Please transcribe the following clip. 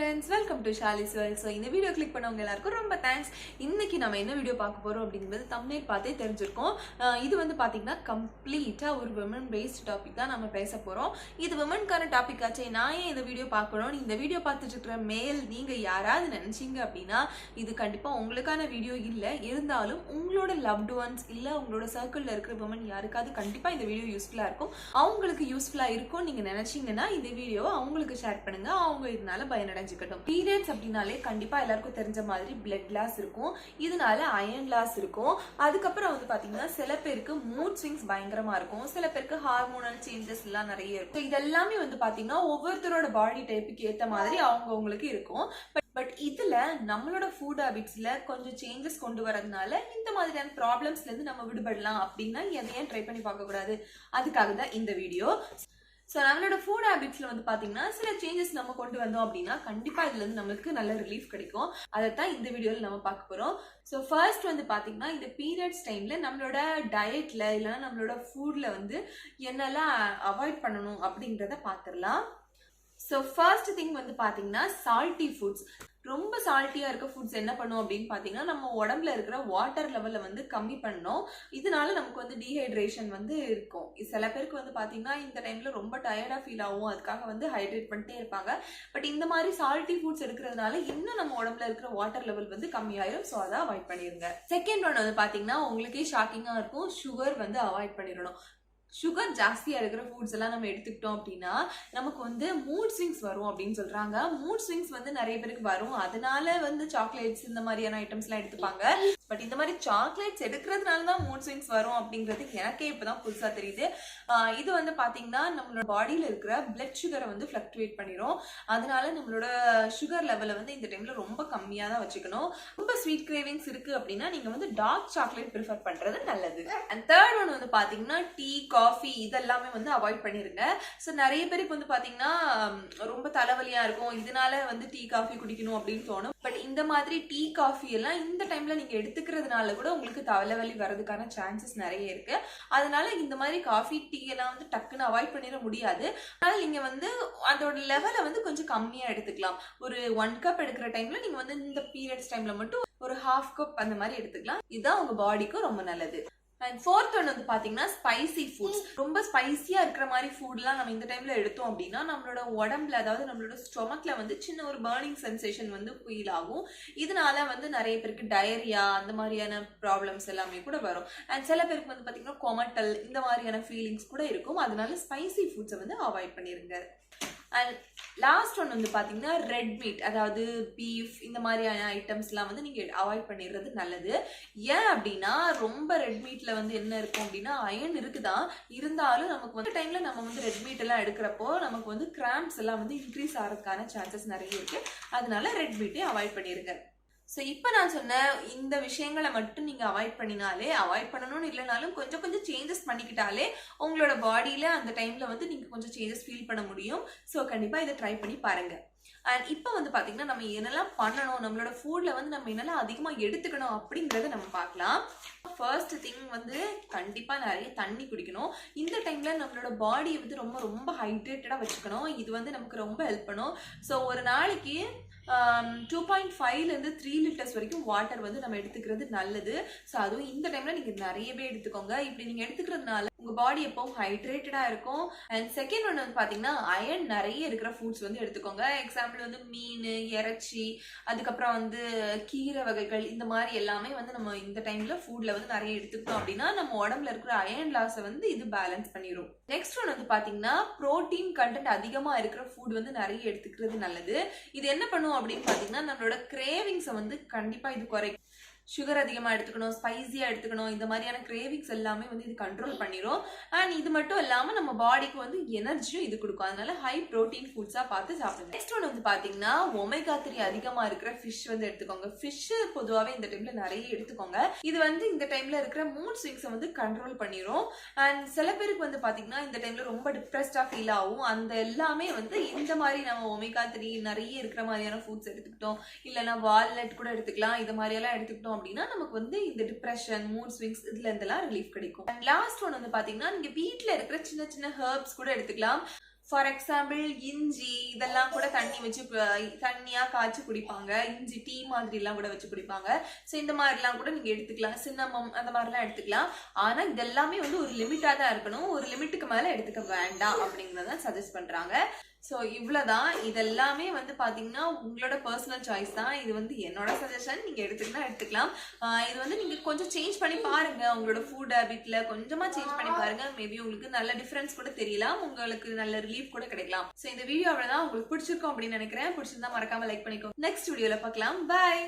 Friends welcome to ஷாலிஸ் வேல் so இந்த வீடியோ கிளிக் பண்ணவங்க எல்லாருக்கும் ரொம்ப தேங்க்ஸ் இன்னைக்கு நம்ம என்ன வீடியோ பார்க்க போகிறோம் அப்படிங்கிறது தமிழ் பார்த்தே தெரிஞ்சிருக்கோம். இது வந்து பார்த்தீங்கன்னா கம்ப்ளீட்டாக ஒரு விமன் பேஸ்ட் டாபிக் தான் நம்ம பேச போகிறோம் இது விமன்கான டாபிக் ஆச்சே நான் ஏன் இந்த வீடியோ பார்க்கணும் இந்த வீடியோ பார்த்துட்டு இருக்கிற மேல் நீங்கள் யாராவது நினச்சிங்க அப்படின்னா இது கண்டிப்பாக உங்களுக்கான வீடியோ இல்லை. இருந்தாலும் உங்களோட லவ்டு ஒன்ஸ் இல்லை உங்களோட சர்க்கிளில் இருக்கிற விமன் யாருக்காவது கண்டிப்பாக இந்த வீடியோ யூஸ்ஃபுல்லாக இருக்கும். அவங்களுக்கு யூஸ்ஃபுல்லாக இருக்கும் நீங்கள் நினச்சிங்கன்னா இந்த வீடியோவை அவங்களுக்கு ஷேர் பண்ணுங்கள் அவங்க இதனால தெரிஞ்சுக்கட்டும் பீரியட்ஸ் அப்படின்னாலே கண்டிப்பாக எல்லாருக்கும் தெரிஞ்ச மாதிரி பிளட் லாஸ் இருக்கும். இதனால அயன் லாஸ் இருக்கும். அதுக்கப்புறம் வந்து பார்த்தீங்கன்னா சில பேருக்கு மூட் ஸ்விங்ஸ் பயங்கரமா இருக்கும். சில பேருக்கு ஹார்மோனல் சேஞ்சஸ் எல்லாம் நிறைய இருக்கும். இதெல்லாமே இது எல்லாமே வந்து பார்த்தீங்கன்னா ஒவ்வொருத்தரோட பாடி டைப்புக்கு ஏற்ற மாதிரி அவங்கவுங்களுக்கு இருக்கும். பட் இதுல நம்மளோட ஃபுட் ஹேபிட்ஸ்ல கொஞ்சம் சேஞ்சஸ் கொண்டு வரதுனால இந்த மாதிரியான ப்ராப்ளம்ஸ்ல இருந்து நம்ம விடுபடலாம் அப்படின்னா எதையும் ட்ரை பண்ணி பார்க்க கூடாது அதுக்காக தான் இந்த வீடியோ ஸோ நம்மளோட ஃபுட் ஹேபிட்ஸில் வந்து பார்த்தீங்கன்னா சில சேஞ்சஸ் நம்ம கொண்டு வந்தோம் அப்படின்னா கண்டிப்பாக இதுலேருந்து நம்மளுக்கு நல்ல ரிலீஃப் கிடைக்கும். அதை தான் இந்த வீடியோவில் நம்ம பார்க்க போகிறோம் ஸோ ஃபர்ஸ்ட் வந்து பார்த்தீங்கன்னா இந்த பீரியட்ஸ் டைமில் நம்மளோட டயட்டில் இல்லைன்னா நம்மளோட ஃபுட்டில் வந்து என்னெல்லாம் அவாய்ட் பண்ணணும் அப்படின்றத பார்த்துடலாம். ஸோ ஃபர்ஸ்ட் திங் வந்து பார்த்தீங்கன்னா சால்ட்டி ஃபுட்ஸ் ரொம்ப சால்ட்டியாக இருக்க ஃபுட்ஸ் என்ன பண்ணும் அப்படின்னு பார்த்தீங்கன்னா நம்ம உடம்புல இருக்கிற வாட்டர் லெவலை வந்து கம்மி பண்ணோம். இதனால நமக்கு வந்து டீஹைட்ரேஷன் வந்து இருக்கும். சில பேருக்கு வந்து பார்த்தீங்கன்னா இந்த டைமில் ரொம்ப டயர்டாக ஃபீல் ஆகும். அதுக்காக வந்து ஹைட்ரேட் பண்ணிட்டே இருப்பாங்க. பட் இந்த மாதிரி சால்ட்டி ஃபுட்ஸ் எடுக்கிறதுனால இன்னும் நம்ம உடம்புல இருக்கிற வாட்டர் லெவல் வந்து கம்மியாயிரும். ஸோ அதை அவாய்ட் பண்ணிடுங்க. செகண்ட் ஒன் வந்து பார்த்தீங்கன்னா உங்களுக்கே ஷாக்கிங்காக இருக்கும். சுகர் வந்து அவாய்ட் பண்ணிடணும். சுகர் ஜாஸ்தியாக இருக்கிற ஃபுட்ஸ் எல்லாம் நம்ம எடுத்துக்கிட்டோம் அப்படின்னா நமக்கு வந்து மூட் ஸ்விங்ஸ் வரும் அப்படின்னு சொல்றாங்க. மூட் ஸ்விங்ஸ் வந்து நிறைய பேருக்கு வரும். அதனால வந்து சாக்லேட்ஸ் இந்த மாதிரியான ஐட்டம்ஸ்லாம் எடுத்துப்பாங்க. பட் இந்த மாதிரி சாக்லேட்ஸ் எடுக்கிறதுனால தான் மூட் ஸ்விங்ஸ் வரும் அப்படிங்கிறது எனக்கே இப்போதான் புதுசாக தெரியுது. இது வந்து பார்த்தீங்கன்னா நம்மளோட பாடியில் இருக்கிற பிளட் சுகரை வந்து ஃப்ளக்டுவேட் பண்ணிடும் அதனால நம்மளோட சுகர் லெவலை வந்து இந்த டைம்ல ரொம்ப கம்மியாக தான் வச்சுக்கணும். ரொம்ப ஸ்வீட் கிரேவிங்ஸ் இருக்கு அப்படின்னா நீங்க வந்து டார்க் சாக்லேட் ப்ரிஃபர் பண்றது நல்லது. அண்ட் தேர்ட் ஒன் வந்து பாத்தீங்கன்னா டீ காஃபி காஃபி இதெல்லாமே வந்து அவாய்ட் பண்ணிருங்க. ஸோ நிறைய பேருக்கு வந்து பாத்தீங்கன்னா ரொம்ப தலைவலியா இருக்கும். இதனால வந்து டீ காஃபி குடிக்கணும் அப்படின்னு தோணும். பட் இந்த மாதிரி டீ காஃபி எல்லாம் இந்த டைம்ல நீங்க எடுத்துக்கிறதுனால கூட உங்களுக்கு தலைவலி வர்றதுக்கான சான்சஸ் நிறைய இருக்கு. அதனால இந்த மாதிரி காஃபி டீ எல்லாம் வந்து டக்குன்னு அவாய்ட் பண்ணிட முடியாது. அதனால நீங்க வந்து அதோட லெவலை வந்து கொஞ்சம் கம்மியா எடுத்துக்கலாம். ஒரு ஒன் கப் எடுக்கிற டைம்ல நீங்க வந்து இந்த பீரியட்ஸ் டைம்ல மட்டும் ஒரு ஹாஃப் கப் அந்த மாதிரி எடுத்துக்கலாம். இதுதான் உங்க பாடிக்கும் ரொம்ப நல்லது. அண்ட் ஃபோர்த் ஒன் வந்து பார்த்தீங்கன்னா ஸ்பைசி ஃபுட்ஸ் ரொம்ப ஸ்பைசியாக இருக்கிற மாதிரி ஃபுட்லாம் நம்ம இந்த டைமில் எடுத்தோம் அப்படின்னா நம்மளோட உடம்புல அதாவது நம்மளோட ஸ்டொமக்கில் வந்து சின்ன ஒரு பேர்னிங் சென்சேஷன் வந்து ஃபீல் ஆகும். இதனால வந்து நிறைய பேருக்கு டயரியா அந்த மாதிரியான ப்ராப்ளம்ஸ் எல்லாமே கூட வரும். அண்ட் சில பேருக்கு வந்து பார்த்தீங்கன்னா கொமட்டல் இந்த மாதிரியான ஃபீலிங்ஸ் கூட இருக்கும். அதனால ஸ்பைசி ஃபுட்ஸை வந்து அவாய்ட் பண்ணிருங்க. அண்ட் லாஸ்ட் ஒன் வந்து பார்த்தீங்கன்னா ரெட் மீட் அதாவது பீஃப் இந்த மாதிரியான ஐட்டம்ஸ்லாம் வந்து நீங்கள் அவாய்ட் பண்ணிடுறது நல்லது. ஏன் அப்படின்னா ரொம்ப ரெட் மீட்டில் வந்து என்ன இருக்கும் அப்படின்னா அயன் இருக்குதான் இருந்தாலும் நமக்கு வந்து டைமில் நம்ம வந்து ரெட் மீட் எல்லாம் எடுக்கிறப்போ நமக்கு வந்து கிராம்ஸ் எல்லாம் வந்து இன்க்ரீஸ் ஆகிறதுக்கான சான்சஸ் நிறைய இருக்குது அதனால ரெட் மீட்டே அவாய்ட் பண்ணிடுங்க ஸோ இப்போ நான் சொன்ன இந்த விஷயங்களை மட்டும் நீங்கள் அவாய்ட் பண்ணினாலே அவாய்ட் பண்ணணும்னு இல்லைனாலும் கொஞ்சம் கொஞ்சம் சேஞ்சஸ் பண்ணிக்கிட்டாலே உங்களோட பாடியில் அந்த டைமில் வந்து நீங்கள் கொஞ்சம் சேஞ்சஸ் ஃபீல் பண்ண முடியும். ஸோ கண்டிப்பாக இதை ட்ரை பண்ணி பாருங்கள் அண்ட் இப்போ வந்து பார்த்தீங்கன்னா நம்ம என்னெல்லாம் பண்ணணும் நம்மளோட ஃபுட்டில் வந்து நம்ம என்னெல்லாம் அதிகமாக எடுத்துக்கணும் அப்படிங்கிறத நம்ம பார்க்கலாம். ஃபர்ஸ்ட் திங் வந்து கண்டிப்பாக நிறைய தண்ணி குடிக்கணும். இந்த டைமில் நம்மளோட பாடியை வந்து ரொம்ப ரொம்ப ஹைட்ரேட்டடாக வச்சுக்கணும். இது வந்து நமக்கு ரொம்ப ஹெல்ப் பண்ணும். ஸோ ஒரு நாளைக்கு டூ பாயிண்ட் ஃபைவ்லேருந்து த்ரீ லிட்டர்ஸ் வரைக்கும் வாட்டர் வந்து நம்ம எடுத்துக்கிறது நல்லது. ஸோ அதுவும் இந்த டைமில் நீங்கள் நிறையவே எடுத்துக்கோங்க. இப்படி நீங்கள் எடுத்துக்கிறதுனால உங்கள் பாடி எப்பவும் ஹைட்ரேட்டடாக இருக்கும். அண்ட் செகண்ட் ஒன்று வந்து பார்த்தீங்கன்னா அயன் நிறைய இருக்கிற ஃபுட்ஸ் வந்து எடுத்துக்கோங்க. எக்ஸாம்பிள் வந்து மீன் இறைச்சி அதுக்கப்புறம் வந்து கீரை வகைகள் இந்த மாதிரி எல்லாமே வந்து நம்ம இந்த டைமில் ஃபுட்டில் வந்து நிறைய எடுத்துக்கிட்டோம் அப்படின்னா நம்ம உடம்புல இருக்கிற அயன் லாஸை வந்து இது பேலன்ஸ் பண்ணிடும் நெக்ஸ்ட் ஒன் வந்து பார்த்தீங்கன்னா புரோட்டீன் கண்டென்ட் அதிகமாக இருக்கிற ஃபுட் வந்து நிறைய எடுத்துக்கிறது நல்லது. இது என்ன பண்ணும் அப்படின்னு பார்த்தீங்கன்னா நம்மளோட கிரேவிங்ஸை வந்து கண்டிப்பாக இது குறைக்கும். சுகர் அதிகமாக எடுத்துக்கணும் ஸ்பைசியாக எடுத்துக்கணும் இந்த மாதிரியான கிரேவிங்ஸ் எல்லாமே வந்து இது கண்ட்ரோல் பண்ணிடும் அண்ட் இது மட்டும் இல்லாமல் நம்ம பாடிக்கு வந்து எனர்ஜியும் இது கொடுக்கும். அதனால ஹை ப்ரோட்டீன் ஃபுட்ஸாக பார்த்து சாப்பிடுங்க. நெக்ஸ்ட் ஒன்று வந்து பார்த்தீங்கன்னா ஒமேகா த்ரீ அதிகமாக இருக்கிற ஃபிஷ் வந்து எடுத்துக்கோங்க. ஃபிஷ் பொதுவாகவே இந்த டைமில் நிறைய எடுத்துக்கோங்க. இது வந்து இந்த டைமில் இருக்கிற மூட் ஸ்விங்ஸை வந்து கண்ட்ரோல் பண்ணிடும் அண்ட் சில பேருக்கு வந்து பார்த்தீங்கன்னா இந்த டைமில் ரொம்ப டிப்ரெஸ்டாக ஃபீல் ஆகும். அந்த எல்லாமே வந்து இந்த மாதிரி நம்ம ஒமேகா த்ரீ நிறைய இருக்கிற மாதிரியான ஃபுட்ஸ் எடுத்துக்கிட்டோம். இல்லைன்னா வால்நட் கூட எடுத்துக்கலாம். இது மாதிரியெல்லாம் எடுத்துக்கிட்டோம் அப்படின்னா நமக்கு வந்து இந்த டிப்ரெஷன் மூட் ஸ்விங்ஸ் இதுல இருந்தெல்லாம் ரிலீஃப் கிடைக்கும். அண்ட் லாஸ்ட் ஒன் வந்து பாத்தீங்கன்னா நீங்க வீட்டில் இருக்கிற சின்ன சின்ன ஹெர்ப்ஸ் கூட எடுத்துக்கலாம். ஃபார் எக்ஸாம்பிள் இஞ்சி இதெல்லாம் கூட தண்ணி வச்சு தண்ணியாக தண்ணியா காய்ச்சி குடிப்பாங்க. இஞ்சி டீ மாதிரி எல்லாம் கூட வச்சு குடிப்பாங்க. ஸோ இந்த மாதிரிலாம் கூட நீங்க எடுத்துக்கலாம். சின்னமம் அந்த மாதிரிலாம் எடுத்துக்கலாம். ஆனா இதெல்லாமே வந்து ஒரு லிமிட்டா தான் இருக்கணும். ஒரு லிமிட்டுக்கு மேல எடுத்துக்க வேண்டாம் அப்படிங்கறத சஜஸ்ட் பண்றாங்க. ஸோ இவ்வளோதான் இதெல்லாமே வந்து பார்த்தீங்கன்னா உங்களோட பர்சனல் சாய்ஸ் தான். இது வந்து என்னோட சஜஷன் நீங்கள் எடுத்துக்கலாம். எடுத்துக்கலாம் இது வந்து நீங்கள் கொஞ்சம் சேஞ்ச் பண்ணி பாருங்க. உங்களோட ஃபுட் ஹேபிட்ல கொஞ்சமாக சேஞ்ச் பண்ணி பாருங்க. மேபி உங்களுக்கு நல்ல டிஃபரன்ஸ் கூட தெரியலாம். உங்களுக்கு நல்ல ரிலீஃப் கூட கிடைக்கலாம். ஸோ இந்த வீடியோ அவ்வளோதான் உங்களுக்கு பிடிச்சிருக்கும் அப்படின்னு நினைக்கிறேன். பிடிச்சிருந்தா மறக்காம லைக் பண்ணிக்கோ நெக்ஸ்ட் வீடியோவில் பார்க்கலாம். பாய்